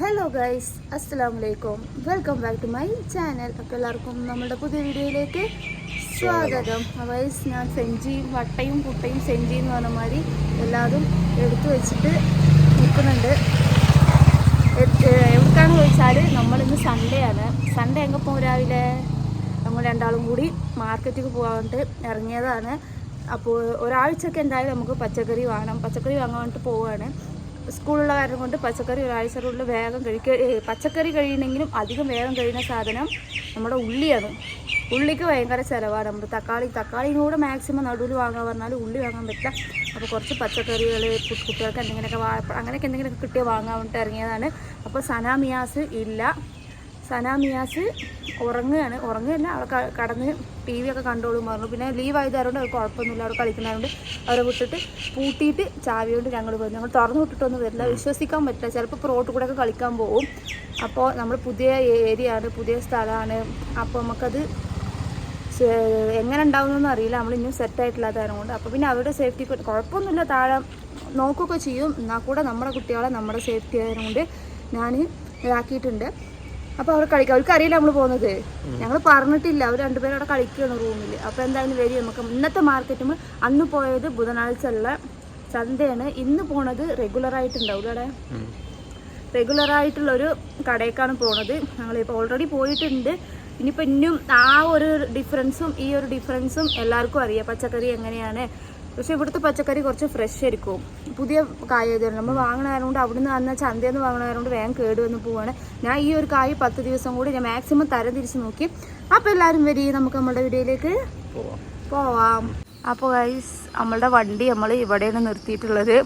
Hello guys അസ്സലാം വലൈക്കും welcome back to my channel അപ്പോൾ എല്ലാവർക്കും നമ്മുടെ പുതിയ വീഡിയോയിലേക്ക് സ്വാഗതം. ഗൈസ് ഞാൻ സെഞ്ചിയും വട്ടയും കുട്ടയും സെഞ്ചിയും എന്ന് പറഞ്ഞ മാതിരി എല്ലാതും എടുത്തു വെച്ചിട്ട് നിൽക്കുന്നുണ്ട്. എവിടേക്കാണ് ചോദിച്ചാൽ നമ്മളിന്ന് സൺഡേ ആണ്. സൺഡേ എங்கே പോകും രാവിലെ? നമ്മൾ രണ്ടാളും കൂടി മാർക്കറ്റിൽ പോകാണ്ട് ഇറങ്ങിയതാണ്. അപ്പോൾ ഒരാഴ്ചയൊക്കെ എന്തായാലും നമുക്ക് പച്ചക്കറി വാങ്ങണം. പച്ചക്കറി വാങ്ങാൻ വേണ്ടിയിട്ട് പോവുകയാണ് സ്കൂളിലുള്ള കാരണം കൊണ്ട് പച്ചക്കറി ഒരാഴ്ചക്കുള്ളിൽ വേഗം കഴിക്കുക പച്ചക്കറി കഴിയണമെങ്കിലും അധികം വേഗം കഴിയുന്ന സാധനം നമ്മുടെ ഉള്ളിയാണ്. ഉള്ളിക്ക് ഭയങ്കര ചിലവാണ്. നമ്മൾ തക്കാളി തക്കാളിയും കൂടെ മാക്സിമം നടുവിൽ വാങ്ങാൻ പറഞ്ഞാൽ ഉള്ളി വാങ്ങാൻ പറ്റില്ല. അപ്പോൾ കുറച്ച് പച്ചക്കറികൾ കുട്ടികൾക്ക് എന്തെങ്കിലുമൊക്കെ വാ അങ്ങനെയൊക്കെ എന്തെങ്കിലുമൊക്കെ കിട്ടിയ വാങ്ങാൻ വേണ്ടിയിട്ട് ഇറങ്ങിയതാണ്. അപ്പോൾ സനാമിയാസ് ഇല്ല. സനാമിയാസ് ഉറങ്ങുകയാണ്. ഉറങ്ങുകയല്ല അവൾ കടന്ന് ടി വി ഒക്കെ കണ്ടോളും പറഞ്ഞു. പിന്നെ ലീവ് ആയതുകൊണ്ട് അവർക്ക് കുഴപ്പമൊന്നുമില്ല. അവിടെ കളിക്കുന്നതുകൊണ്ട് അവരെ വിട്ടിട്ട് പൂട്ടിയിട്ട് ചാവി കൊണ്ട് ഞങ്ങൾ പോയി. ഞങ്ങൾ തുറന്നു വിട്ടിട്ടൊന്നും വരില്ല. വിശ്വസിക്കാൻ പറ്റില്ല. ചിലപ്പോൾ റോട്ടിൽ കൂടെ ഒക്കെ കളിക്കാൻ പോകും അപ്പോൾ നമ്മൾ പുതിയ ഏരിയ ആണ് പുതിയ സ്ഥലമാണ്. അപ്പോൾ നമുക്കത് എങ്ങനെ ഉണ്ടാവുമെന്നൊന്നും അറിയില്ല. നമ്മൾ ഇനിയും സെറ്റ് ആയിട്ടില്ലാത്ത കാരണം കൊണ്ട്. അപ്പോൾ പിന്നെ അവരുടെ സേഫ്റ്റി കുഴപ്പമൊന്നുമില്ല. താഴെ നോക്കുകയൊക്കെ ചെയ്യും. എന്നാൽ കൂടെ നമ്മുടെ കുട്ടികളെ നമ്മുടെ സേഫ്റ്റി ആയതുകൊണ്ട് ഞാൻ ഇതാക്കിയിട്ടുണ്ട്. അപ്പോൾ അവർ കളിക്കുക അവർക്ക് അറിയില്ല നമ്മൾ പോകുന്നത് ഞങ്ങൾ പറഞ്ഞിട്ടില്ല. അവർ രണ്ടുപേരും അവിടെ കളിക്കുകയാണ് റൂമിൽ അപ്പോൾ എന്തായാലും വരും നമുക്ക്. ഇന്നത്തെ മാർക്കറ്റിൽ അന്ന് പോയത് ബുധനാഴ്ച ഉള്ള ചന്തയാണ് ഇന്ന് പോണത് റെഗുലർ ആയിട്ടുണ്ടാവും അവിടെ. റെഗുലർ ആയിട്ടുള്ളൊരു കടയേക്കാണ് പോണത്. ഞങ്ങളിപ്പോൾ ഓൾറെഡി പോയിട്ടുണ്ട്. ഇനിയിപ്പോൾ ഇന്നും ആ ഒരു ഡിഫറൻസും ഈ ഒരു ഡിഫറൻസും എല്ലാവർക്കും അറിയാം. പച്ചക്കറി എങ്ങനെയാണ്? പക്ഷെ ഇവിടുത്തെ പച്ചക്കറി കുറച്ച് ഫ്രഷ് ആയിരിക്കും. പുതിയ കായ നമ്മൾ വാങ്ങണതുകൊണ്ട് അവിടുന്ന് അന്ന് ചന്തയിൽ നിന്ന് വാങ്ങണതുകൊണ്ട് വേഗം കേടുവന്ന് പോവാണ്. ഞാൻ ഈ ഒരു കായ് പത്ത് ദിവസം കൂടി ഞാൻ മാക്സിമം തരം തിരിച്ച് നോക്കി. അപ്പോൾ എല്ലാവരും വരി നമുക്ക് നമ്മുടെ വീഡിയോയിലേക്ക് പോവാം. അപ്പോൾ ഗൈസ് നമ്മളുടെ വണ്ടി നമ്മൾ ഇവിടെയാണ് നിർത്തിയിട്ടുള്ളത്.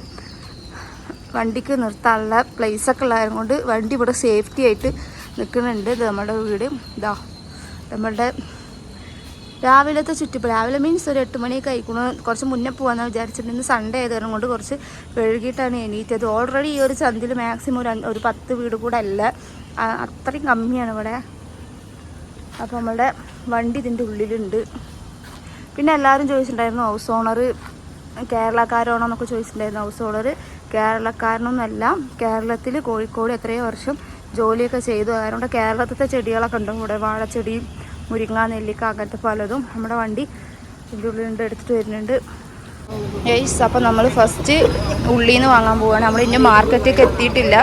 വണ്ടിക്ക് നിർത്താനുള്ള പ്ലേസൊക്കെ ഉള്ളതുകൊണ്ട് കൊണ്ട് വണ്ടി ഇവിടെ സേഫ്റ്റി ആയിട്ട് നിൽക്കുന്നുണ്ട്. ഇത് നമ്മുടെ വീട്. ഇതാ നമ്മളുടെ രാവിലത്തെ ചുറ്റിപ്പോൾ രാവിലെ മീൻസ് ഒരു എട്ട് മണിയൊക്കെ ആയിക്കണു. കുറച്ച് മുന്നേ പോകാമെന്ന് വിചാരിച്ചിട്ട് ഇന്ന് സൺഡേ ആയതുകൊണ്ട് കൊണ്ട് കുറച്ച് വൈകിട്ടാണ് എണീറ്റത്. ഓൾറെഡി ഈ ഒരു ചന്തിൽ മാക്സിമം ഒരു ഒരു പത്ത് വീട് കൂടെ അല്ല. അത്രയും കമ്മിയാണ് ഇവിടെ. അപ്പോൾ നമ്മളുടെ വണ്ടി ഇതിന്റെ ഉള്ളിലുണ്ട്. പിന്നെ എല്ലാവരും ചോദിച്ചിട്ടുണ്ടായിരുന്നു ഹൗസ് ഓണർ കേരളക്കാരാണോ എന്നൊക്കെ ചോദിച്ചിട്ടുണ്ടായിരുന്നു ഹൗസ് ഓണർ കേരളക്കാരനൊന്നുമല്ല കേരളത്തിൽ കോഴിക്കോട് എത്രയോ വർഷം ജോലിയൊക്കെ ചെയ്തു. അതുകൊണ്ട് കേരളത്തിലത്തെ ചെടികളൊക്കെ ഉണ്ട് ഇവിടെ വാഴച്ചെടി മുരിങ്ങ നെല്ലിക്ക അങ്ങനത്തെ പലതും നമ്മുടെ വണ്ടി ഇതിന്റെ ഉള്ളിലുണ്ട് എടുത്തിട്ട് വരുന്നുണ്ട്. യേസ് അപ്പോൾ നമ്മൾ ഫസ്റ്റ് ഉള്ളിയിൽ നിന്ന് വാങ്ങാൻ പോവുകയാണ് നമ്മൾ ഇനി മാർക്കറ്റിലേക്ക് എത്തിയിട്ടില്ല.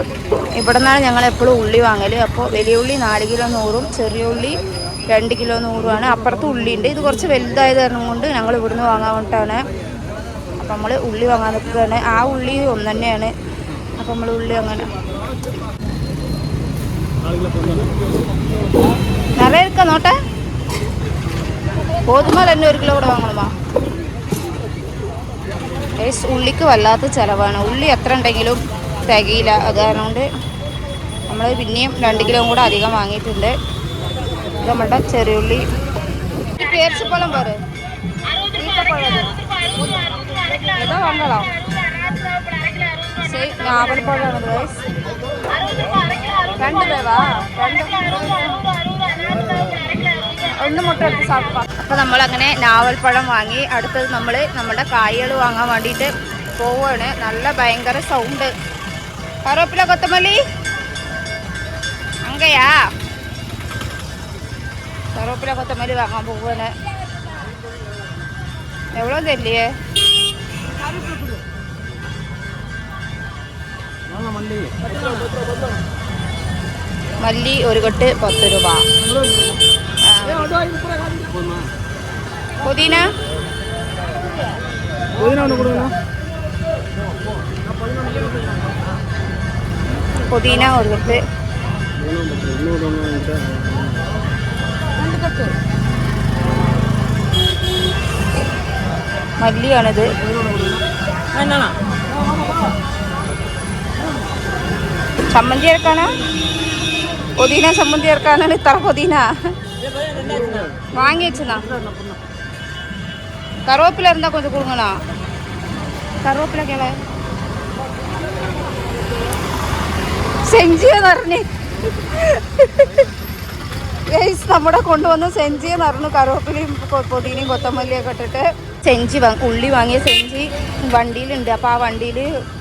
ഇവിടെ നിന്നാണ് ഞങ്ങൾ എപ്പോഴും ഉള്ളി വാങ്ങൽ അപ്പോൾ വലിയ ഉള്ളി നാല് കിലോ നൂറും ചെറിയ ഉള്ളി രണ്ട് കിലോ നൂറുമാണ്. അപ്പുറത്ത് ഉള്ളിയുണ്ട്. ഇത് കുറച്ച് വലുതായത് കാരണം കൊണ്ട് ഞങ്ങൾ ഇവിടുന്ന് വാങ്ങാൻ വേണ്ടിയിട്ടാണ് അപ്പം നമ്മൾ ഉള്ളി വാങ്ങാൻ നിൽക്കുകയാണ്. ആ ഉള്ളി ഒന്ന് തന്നെയാണ് അപ്പം നമ്മൾ ഉള്ളി അങ്ങനെ. നിറയെ എടുക്കാം നോട്ടെ. ഗോതമ്പ തന്നെ ഒരു കിലോ കൂടെ വാങ്ങണമാ ഏസ് ഉള്ളിക്ക് വല്ലാത്ത ചിലവാണ്. ഉള്ളി എത്ര ഉണ്ടെങ്കിലും തികയില്ല. അത് കാരണം നമ്മൾ പിന്നെയും രണ്ട് കിലോ കൂടെ അധികം വാങ്ങിയിട്ടുണ്ട്. ഇത് നമ്മളുടെ ചെറിയുള്ളി. പേർച്ചപ്പഴം പോരെ? ഏതാ വാങ്ങലോ ശരി ഞാവൽപ്പഴമാണ് ഗൈസ് രണ്ട് പേവാ രണ്ട് ഒന്ന് മുട്ട എടുത്ത് സാപ്പാ അപ്പോൾ നമ്മളങ്ങനെ നാവൽപ്പഴം വാങ്ങി അടുത്തത് നമ്മൾ നമ്മുടെ കായകൾ വാങ്ങാൻ വേണ്ടിയിട്ട് പോവുകയാണ് നല്ല ഭയങ്കര സൗണ്ട് കറുവപ്പില കൊത്തമല്ലി അങ്കയാ കറുവപ്പില കൊത്തമല്ലി വാങ്ങാൻ പോവുകയാണ് എവിടെ തരില്ലേ മല്ലി ഒരു കെട്ട് പത്ത് രൂപ പുതിന? പുതിന ഒരു കെട്ട് മല്ലിയാണിത് ചമ്മന്തി ഇറക്കാനാ പുതിന ചമ്മന്തി ഇറക്കാനാണ് ഇത്ര പുതിന. വെച്ചതാ கருவேப்பிலை இருந்தால் கொஞ்சம் கொடுங்கண்ணா കറുവപ്പില കേളെ സെഞ്ചിയെന്ന് പറഞ്ഞ് ഗൈസ് നമ്മുടെ കൊണ്ടുവന്ന് സെഞ്ചിയെന്ന് പറഞ്ഞു കറുവപ്പിലയും കൊ- പൊതിനയും കൊത്തമല്ലിയൊക്കെ ഇട്ടിട്ട് ചെഞ്ചി വാ ഉള്ളി വാങ്ങിയ ചെഞ്ചി വണ്ടിയിലുണ്ട് അപ്പോൾ ആ വണ്ടിയിൽ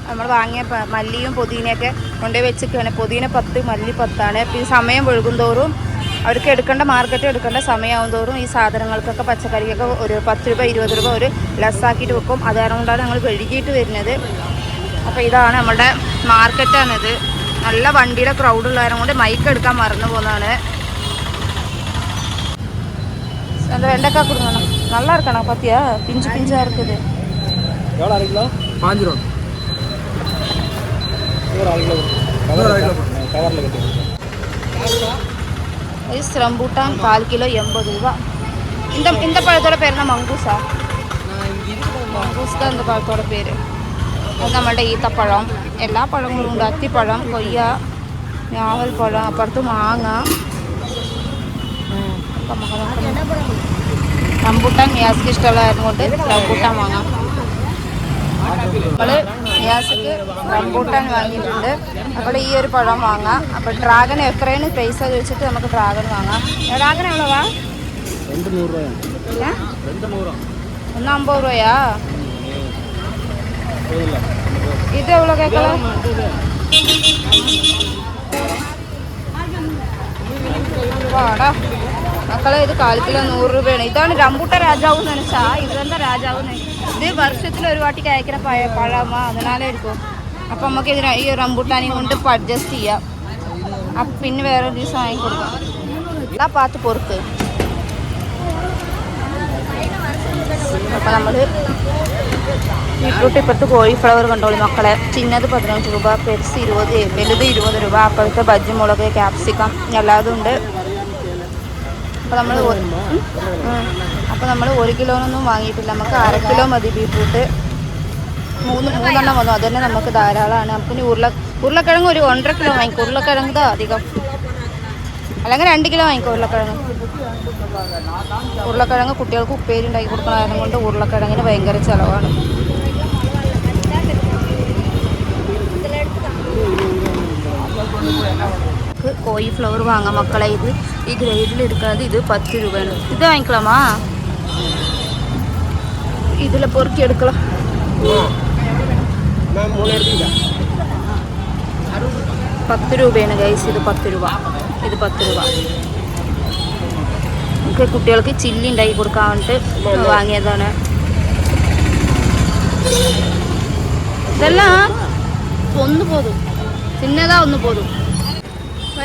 നമ്മൾ വാങ്ങിയ പ- മല്ലിയും പുതിനയൊക്കെ കൊണ്ടുപോയി വെച്ചിരിക്കുകയാണ് പുതിന പത്ത് മല്ലി പത്താണ് പിന്നെ സമയം വഴുകും തോറും അവർക്ക് എടുക്കേണ്ട മാർക്കറ്റ് എടുക്കേണ്ട സമയമാവും തോറും ഈ സാധനങ്ങൾക്കൊക്കെ പച്ചക്കറിക്കൊക്കെ ഒരു പത്ത് രൂപ ഇരുപത് രൂപ ഒരു ലെസ്സാക്കിയിട്ട് വെക്കും അത് കാരണം കൊണ്ടാണ് ഞങ്ങൾ വഴുകിയിട്ട് വരുന്നത് അപ്പോൾ ഇതാണ് നമ്മുടെ മാർക്കറ്റാണിത് നല്ല വണ്ടിയുടെ ക്രൗഡ് ഉള്ളവരും കൊണ്ട് മൈക്ക് എടുക്കാൻ മറന്നു പോകുന്നതാണ് அந்த வெண்டைக்காய் கொடுங்கண்ணா நல்லா இருக்காண்ணா பாத்தியா பிஞ்சு பிஞ்சா இருக்குது எவ்வளோ அரை கிலோ பாஞ்சு ரூபா ஒரு அரை கிலோ கவர் அரை கிலோ கவரில் கட்டி இஸ் ரம்பூட்டான் கால் கிலோ எண்பது ரூபா. இந்த இந்த பழத்தோட பேர் என்ன மங்கூஸா மங்கூஸ் தான் இந்த பழத்தோட பேர். அது நம்மள்ட்ட ஈத்தப்பழம். எல்லா பழங்களும் உண்டு. அத்திப்பழம் கொய்யா நாவல் பழம் அப்புறத்து மாங்காய். റംബൂട്ടാൻ ഗ്യാസ് ഇഷ്ടമുള്ള ആയിരുന്നു കൊണ്ട് നമ്മൾ നിയാസക്ക് റംബൂട്ടാൻ വാങ്ങിയിട്ടുണ്ട്. അപ്പോൾ ഈ ഒരു പഴം വാങ്ങാം. അപ്പോൾ ഡ്രാഗൺ എത്രയാണ് പൈസ ചോദിച്ചിട്ട് നമുക്ക് ഡ്രാഗൺ വാങ്ങാം. ഡ്രാഗൺ എവ്വളവാ ഒന്ന് അമ്പത് രൂപയാ? ഇത് എവ്വളോ കേക്കള? മക്കളെ ഇത് കാൽ കിലോ നൂറ് രൂപയാണ്. ഇതാണ് റംബൂട്ട രാജാവ് എന്ന് ഇതെന്താ രാജാവ് നനച്ച ഇത് വർഷത്തിൽ ഒരു വാട്ടി കഴിക്കുന്ന പഴ പഴമാ അതിനാലേ എടുക്കും അപ്പം നമുക്ക് ഇതിന് ഈ റംബൂട്ടാനെയും കൊണ്ട് അഡ്ജസ്റ്റ് ചെയ്യാം. അപ്പം പിന്നെ വേറെ ഒരു ദിവസം വാങ്ങിക്കൊടുക്കാം എല്ലാ പാത്ത് പൊറുക്ക്. അപ്പം നമ്മൾ ബീട്രൂട്ട് ഇപ്പുറത്ത് കോളിഫ്ലവർ കണ്ടോളി മക്കളെ. ചിന്നത് പതിനഞ്ച് രൂപ പെരുസ് ഇരുപത് വലുത് ഇരുപത് രൂപ അപ്പോഴത്തെ ബജ്ജി മുളക് ക്യാപ്സിക്കം എല്ലാതും ഉണ്ട്. അപ്പോൾ നമ്മൾ അപ്പോൾ നമ്മൾ ഒരു കിലോനൊന്നും വാങ്ങിയിട്ടില്ല. നമുക്ക് അര കിലോ മതി ബീട്രൂട്ട്. മൂന്ന് മൂന്നെണ്ണം വന്നു. അതുതന്നെ നമുക്ക് ധാരാളമാണ് നമുക്ക് ഇനി ഉരുള ഉരുളക്കിഴങ്ങ് ഒരു ഒന്നര കിലോ വാങ്ങിക്കും. ഉരുളക്കിഴങ്ങ് അധികം. അല്ലെങ്കിൽ രണ്ട് കിലോ വാങ്ങിക്കും ഉരുളക്കിഴങ്ങ്. ഉരുളക്കിഴങ്ങ് കുട്ടികൾക്ക് ഉപ്പേരി ഉണ്ടാക്കി കാരണം കൊണ്ട് ഉരുളക്കിഴങ്ങിന് ഭയങ്കര ചിലവാണ്. കോളിഫ്ലവർ വാങ്ങാം മക്കളെ ഇത് ഈ ഗ്രേഡിൽ എടുക്കുന്നത് ഇത് പത്ത് രൂപയാണ്. ഇത് വാങ്ങിക്കളാമാ ഇതിൽ പൊറുക്കി എടുക്കളാം പത്ത് രൂപയാണ് ഗൈസ് ഇത് പത്ത് രൂപ. ഇത് പത്ത് രൂപ. നമുക്ക് കുട്ടികൾക്ക് ചില്ലി ഉണ്ടാക്കി കൊടുക്കാൻ വേണ്ടിട്ട് വാങ്ങിയതാണ്. ഇതെല്ലാം ഒന്ന് പോതും ചിന്നതാ ഒന്ന് പോതും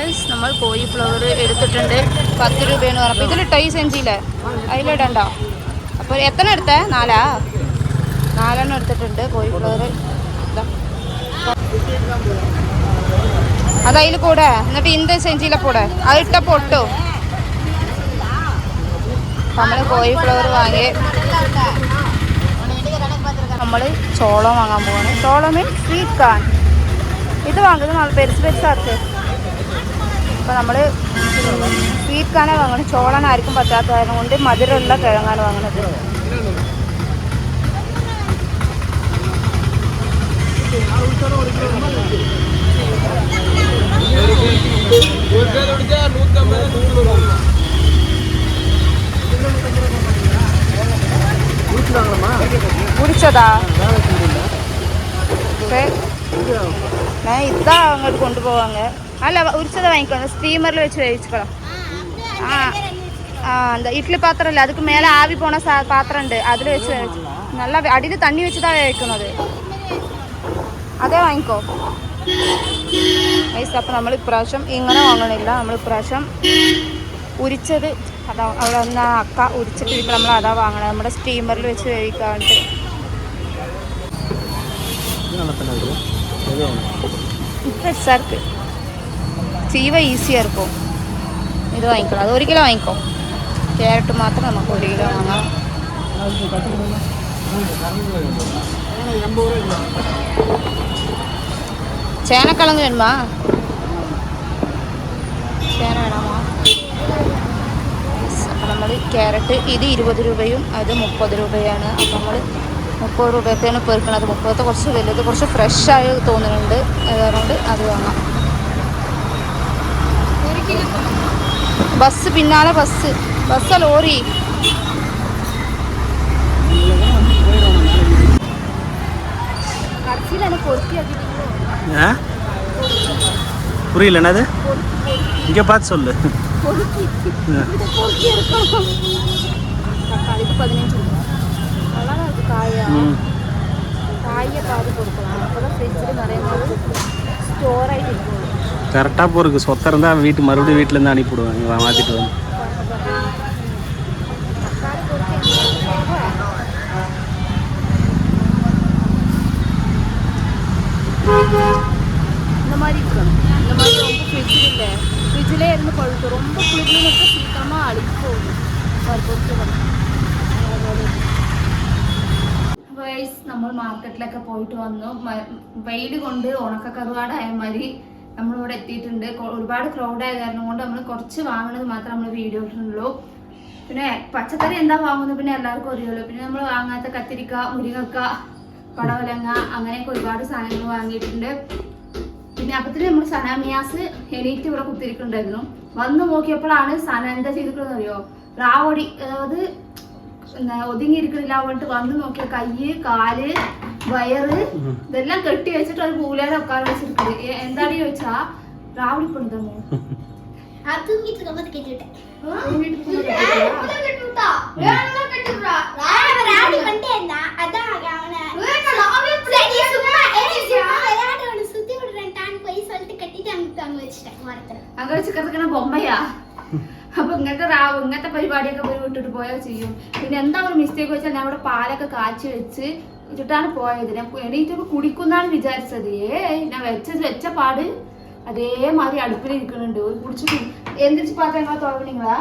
ഗൈസ് നമ്മൾ കോഴിഫ്ലവർ എടുത്തിട്ടുണ്ട്. പത്ത് രൂപയാണ് പറഞ്ഞപ്പോൾ ഇതിൽ ടൈ സെഞ്ചിയില്ലേ അതിലിടണ്ട. അപ്പോൾ എത്ര എടുത്തേ? നാലാ? നാലെണ്ണം എടുത്തിട്ടുണ്ട് അത് അതിൽ കൂടെ. എന്നിട്ട് ഇന്ത് സെഞ്ചിയിലെ കൂടെ. അത് ഇട്ട പൊട്ടോ. നമ്മൾ കോഴിഫ്ലവർ വാങ്ങി. നമ്മൾ ചോളം വാങ്ങാൻ പോവാണ്. ചോളം മീൻ സ്വീറ്റ് കാൺ ഇത് വാങ്ങുന്നത് നമ്മൾ പെരുസ് പെരുസാർക്ക് അപ്പോൾ നമ്മൾ സ്വീറ്റ്ക്കാണ് വാങ്ങുന്നത് ചോളാണ് ആർക്കും പറ്റാത്ത കൊണ്ട് മധുരമുള്ള കിഴങ്ങാണ് വാങ്ങുന്നത് കുടിച്ചതാ പക്ഷേ ഇതാ അങ്ങോട്ട് കൊണ്ടുപോവാങ്ങ അല്ല ഉരിച്ചത് വാങ്ങിക്കോ. സ്റ്റീമറിൽ വെച്ച് വേവിച്ചോളാം ആ ആ എന്താ ഇഡ്ലി പാത്രം അല്ല അതൊക്കെ മേലെ ആവി പോണ പാത്രം ഉണ്ട് അതിൽ വെച്ച് നല്ല അടിയിൽ തണ്ണി വെച്ചതാ വേവിക്കുന്നത്. അതേ വാങ്ങിക്കോ. ഐസ് അപ്പൊ നമ്മൾ ഇപ്രാവശ്യം ഇങ്ങനെ വാങ്ങണില്ല. നമ്മൾ ഇപ്രാവശ്യം ഉരിച്ചത് അതാ അവിടെ ഒന്ന് അക്ക ഉരിച്ചിട്ട് ഇപ്പോൾ നമ്മൾ അതാ വാങ്ങണത് നമ്മുടെ സ്റ്റീമറിൽ വെച്ച് വേവിക്കാണ്ട്. ഇപ്പൊ സാർക്ക് இருக்குது எது வேணும் பெருசாக இருக்கு சீவ ஈஸியாக இருக்கும் இது வாங்கிக்கலாம் அது ஒரு கிலோ வாங்கிக்கோ கேரட்டு மாத்திரம் நமக்கு ஒரு கிலோ வாங்கலாம் எண்பது ரூபாய் சேனக்கிழங்கு வேணுமா ചേന വേണമോ അപ്പോൾ നമ്മൾ ക്യാരറ്റ് ഇത് ഇരുപത് രൂപയും അത് മുപ്പത് രൂപയാണ് അപ്പോൾ നമ്മൾ മുപ്പത് രൂപയൊക്കെയാണ് പെറുക്കണത് മുപ്പത്തെ കുറച്ച് വലുത് കുറച്ച് ഫ്രഷായി തോന്നുന്നുണ്ട് അതുകൊണ്ട് അത് വാങ്ങാം பஸ்ஸு பின்னால் பஸ்ஸு பஸ்ஸை லோரி புரியல என்னது? இங்கே பார்த்து சொல்லு. காய. காயை பாது கொடுக்கலாம். அப்போ தான் ஃப்ரிட்ஜில் நிறைய ஸ்டோர் ஆகிட்டு கரெக்டாக போருக்கு சொத்தம் இருந்தால் வீட்டு மறுபடியும் வீட்டிலேருந்து அனுப்பிவிடுவேன் இங்கே மாற்றிட்டு வந்து தக்காளி பொறுக்கி இந்த மாதிரி இருக்கணும் இந்த மாதிரி ரொம்ப ஃப்ரிட்ஜில் இல்லை ஃப்ரிட்ஜிலே இருந்து பழுத்து ரொம்ப குளிர்னு இருக்க சீக்கிரமாக அழுகி போகுது ஒரு பொறுத்து ഗൈസ് നമ്മൾ മാർക്കറ്റിലൊക്കെ പോയിട്ട് വന്നു വെയിൽ കൊണ്ട് ഉണക്കക്കറുവാടായ മാതിരി നമ്മളിവിടെ എത്തിയിട്ടുണ്ട്. ഒരുപാട് ക്രൗഡ് ആയ കാരണം കൊണ്ട് നമ്മൾ കുറച്ച് വാങ്ങണത് മാത്രം നമ്മൾ വീഡിയോ ഇട്ടിട്ടുള്ളൂ. പിന്നെ പച്ചക്കറി എന്താ വാങ്ങുന്നത് പിന്നെ എല്ലാവർക്കും അറിയുമല്ലോ പിന്നെ നമ്മൾ വാങ്ങാത്ത കത്തിരിക്ക മുരിങ്ങക്ക പടവലങ്ങ അങ്ങനെയൊക്കെ ഒരുപാട് സാധനങ്ങൾ വാങ്ങിയിട്ടുണ്ട്. പിന്നെ അപ്പത്തിന് നമ്മൾ സനാമിയാസ് എണീറ്റ് ഇവിടെ കുത്തിരിക്കുന്നുണ്ടായിരുന്നു. വന്ന് നോക്കിയപ്പോഴാണ് സന എന്താ ചെയ്തിട്ടുള്ളതെന്ന് അറിയോ? റാവടി അതായത് ഒതുങ്ങി ഇരിക്കണില്ല അങ്ങോട്ട് വന്ന് നോക്കിയ കയ്യ് കാല് വയറ് ഇതെല്ലാം കെട്ടി വെച്ചിട്ട് ഒരു പൂലേടെ ഉക്കാൻ വെച്ചിരിക്കുന്നത് എന്താണ് ചോദിച്ചാ രാവിലെ കൊണ്ടുതന്നു அங்க வச்சுக்கிறதுக்கான பொம்மையா അപ്പൊ ഇങ്ങനത്തെ റാവ് ഇങ്ങനത്തെ പരിപാടിയൊക്കെ പോയി വിട്ടിട്ട് പോയാൽ ചെയ്യും പിന്നെ എന്താ ഒരു മിസ്റ്റേക്ക് വെച്ചാൽ ഞാൻ അവിടെ പാലൊക്കെ കാച്ചി വെച്ച് ഇട്ടിട്ടാണ് പോയത് ഞാൻ എണീറ്റൊക്കെ കുടിക്കുന്നാണ് വിചാരിച്ചത് ഏ ഞാൻ വെച്ചത് വെച്ച പാട് അതേമാതിരി അടുപ്പിൽ ഇരിക്കുന്നുണ്ട് ഒരു കുടിച്ചു എന്തിച്ച് പാത്രങ്ങളാ തുറക്കണീങ്ങളാ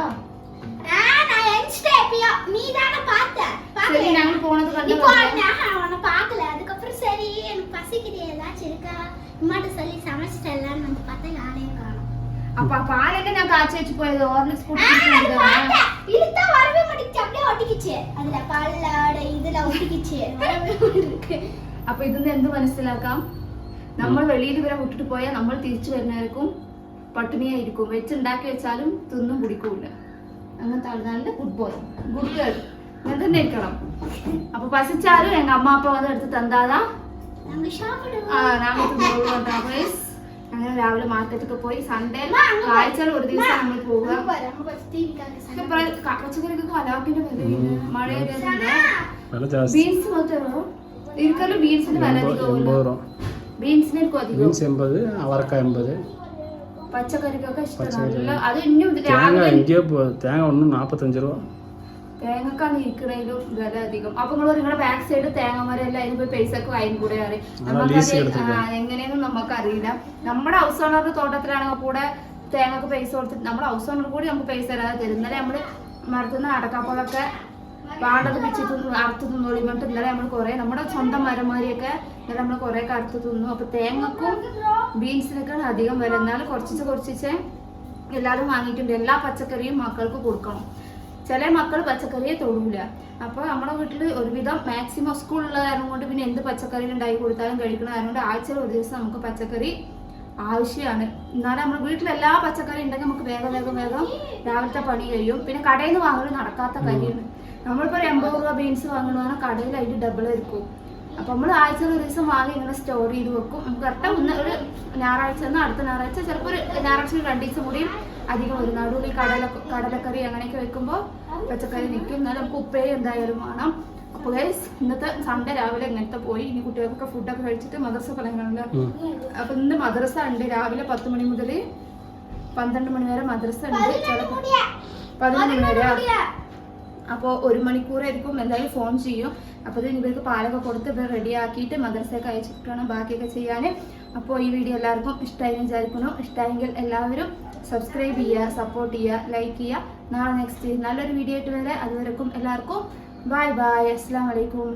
ஆ, நான் எந்திரிச்சிட்டேன் எப்பயோ. நீ தானே பார்த்த. ശരി பார்க்கல. ഞങ്ങൾ പോണത് இப்போ കണ്ടു நான் அவனை பார்க்கல. அதுக்கப்புறம் சரி எனக்கு பசிக்குது ஏதாச்சும் இருக்கா அம்மாட்ட சொல்லி சமைச்சிட்டலான்னு வந்து பார்த்தா யாரையும் காணோம் അപ്പൊ ആ പാലൊക്കെ ഞാൻ കാച്ചി വെച്ച് പോയത്. ഓർലിക്സ് അപ്പൊ ഇതിന്ന് എന്ത് മനസ്സിലാക്കാം? നമ്മൾ വെളിയിൽ ഇവരെ വിട്ടിട്ട് പോയാൽ നമ്മൾ തിരിച്ചു വരുന്നവർക്കും പട്ടിണിയായിരിക്കും വെച്ചുണ്ടാക്കി വെച്ചാലും തിന്നും കുടിക്കൂല. അങ്ങനത്തെ ആൾ ഗുഡ് ബോയ് ഗുഡ് ഗേൾ ഞാൻ തന്നെ ഇരിക്കണം. അപ്പൊ പശിച്ചാലും എന്റെ അമ്മ അപ്പ അത്? എടുത്ത് തന്താതാ ആ നാമത്തെ അങ്ങനെ രാവിലെ മാർക്കറ്റൊക്കെ പോയി സൺഡേ ആഴ്ചയിൽ ഒരു ദിവസം നമ്മൾ പോവുക പച്ചക്കറിക്കൊക്കെ അലാപ്പിന്റെ മഴ ബീൻസ് മാത്രമോ ഇരിക്കലും ബീൻസിന് വില അധികമല്ലോ ബീൻസിന് ബീൻസ് എൺപത് അവർക്ക് എൺപത് പച്ചക്കറിക്കൊക്കെ ഇഷ്ടം അത് ഇനിയും തേങ്ങ ഒന്നും നാപ്പത്തഞ്ച് രൂപ തേങ്ങക്കാണ് ഇരിക്കണേലും വില അധികം. അപ്പൊ നിങ്ങൾ നിങ്ങളുടെ ബാക്ക് സൈഡ് തേങ്ങ മരം എല്ലാം അതിന് പോയി പൈസ ഒക്കെ വാങ്ങി കൂടെ അറിയാം എടുത്തിട്ട്. എങ്ങനെയൊന്നും നമുക്കറിയില്ല നമ്മുടെ ഹൗസ് ഓണറുടെ തോട്ടത്തിലാണെങ്കിൽ കൂടെ തേങ്ങക്ക് പൈസ കൊടുത്തിട്ട് നമ്മുടെ ഹൗസ് ഓണർ കൂടി നമുക്ക് പൈസ തരാതെ തരും. ഇന്നലെ നമ്മൾ മരത്തുനിന്ന് അടക്കാപ്പഴമൊക്കെ പാടത് പിച്ച് തിന്നു അറുത്ത് തിന്നോളി പറഞ്ഞിട്ട് ഇന്നലെ നമ്മൾ കുറെ നമ്മുടെ സ്വന്തം മരമാരിയൊക്കെ ഇന്നലെ നമ്മൾ കുറെ ഒക്കെ അറുത്ത് തിന്നു. അപ്പൊ തേങ്ങക്കും ബീൻസിനൊക്കെയാണ് അധികം വില. എന്നാലും കുറച്ചിച്ച് കുറച്ചിച്ച് എല്ലാവരും വാങ്ങിയിട്ടുണ്ട്. എല്ലാ പച്ചക്കറിയും മക്കൾക്ക് കൊടുക്കണം. ചില മക്കൾ പച്ചക്കറിയെ തൊടൂല. അപ്പോൾ നമ്മുടെ വീട്ടിൽ ഒരുവിധം മാക്സിമം സ്കൂളുള്ള കാരണം കൊണ്ട് പിന്നെ എന്ത് പച്ചക്കറി ഉണ്ടാക്കി കൊടുത്താലും കഴിക്കണ കാരണം കൊണ്ട് ആഴ്ചയിൽ ഒരു ദിവസം നമുക്ക് പച്ചക്കറി ആവശ്യമാണ് എന്നാലും നമ്മുടെ വീട്ടിൽ എല്ലാ പച്ചക്കറി ഉണ്ടെങ്കിൽ നമുക്ക് വേഗം വേഗം വേഗം രാവിലത്തെ പണി കഴിയും. പിന്നെ കടയിൽ നിന്ന് വാങ്ങൽ നടക്കാത്ത കാര്യമാണ്. നമ്മളിപ്പോൾ ഒരു എൺപത് രൂപ ബീൻസ് വാങ്ങണമെന്ന് കടയിൽ അതിന്റെ ഡബിൾ ആയിരിക്കും അപ്പോൾ നമ്മൾ ആഴ്ച ഒരു ദിവസം വാങ്ങി ഇങ്ങനെ സ്റ്റോർ ചെയ്ത് വെക്കും. നമുക്ക് കറക്റ്റ് ഒന്ന് ഒരു ഞായറാഴ്ച നിന്ന് അടുത്ത ഞായറാഴ്ച ചിലപ്പോൾ ഒരു ഞായറാഴ്ച രണ്ട് ദിവസം കൂടിയും അധികം ഒരു നടുവിൽ കടല കടലക്കറി അങ്ങനെയൊക്കെ വെക്കുമ്പോൾ പച്ചക്കറി നിൽക്കും എന്നാലും നമുക്ക് ഉപ്പേരി എന്തായാലും വേണം. അപ്പോൾ ഗൈസ് ഇന്നത്തെ സൺഡേ രാവിലെ ഇങ്ങനത്തെ പോയി. ഇനി കുട്ടികൾക്കൊക്കെ ഫുഡൊക്കെ കഴിച്ചിട്ട് മദ്രസ തുടങ്ങണമല്ലോ അപ്പൊ ഇന്ന് മദ്രസ ഉണ്ട്. രാവിലെ പത്ത് മണി മുതൽ പന്ത്രണ്ട് മണി വരെ മദ്രസ ഉണ്ട്. ചിലപ്പോൾ പതിനൊന്ന് മണി വരെ. അപ്പോൾ ഒരു മണിക്കൂറായിരിക്കും എന്തായാലും ഫോൺ ചെയ്യും. അപ്പോൾ ഇതിന് ഇവർക്ക് പാലൊക്കെ കൊടുത്ത് ഇവർ റെഡി ആക്കിയിട്ട് മദ്രസയൊക്കെ അയച്ചിട്ട് വേണം ബാക്കിയൊക്കെ ചെയ്യാൻ അപ്പോൾ ഈ വീഡിയോ എല്ലാവർക്കും ഇഷ്ടമായി വിചാരിക്കുന്നു. ഇഷ്ടമായെങ്കിൽ എല്ലാവരും സബ്സ്ക്രൈബ് ചെയ്യുക സപ്പോർട്ട് ചെയ്യുക ലൈക്ക് ചെയ്യുക. നാളെ നെക്സ്റ്റ് നല്ലൊരു വീഡിയോ ആയിട്ട് വരെ. അതുവരെക്കും എല്ലാവർക്കും ബൈ ബൈ അസ്സാം വലൈക്കും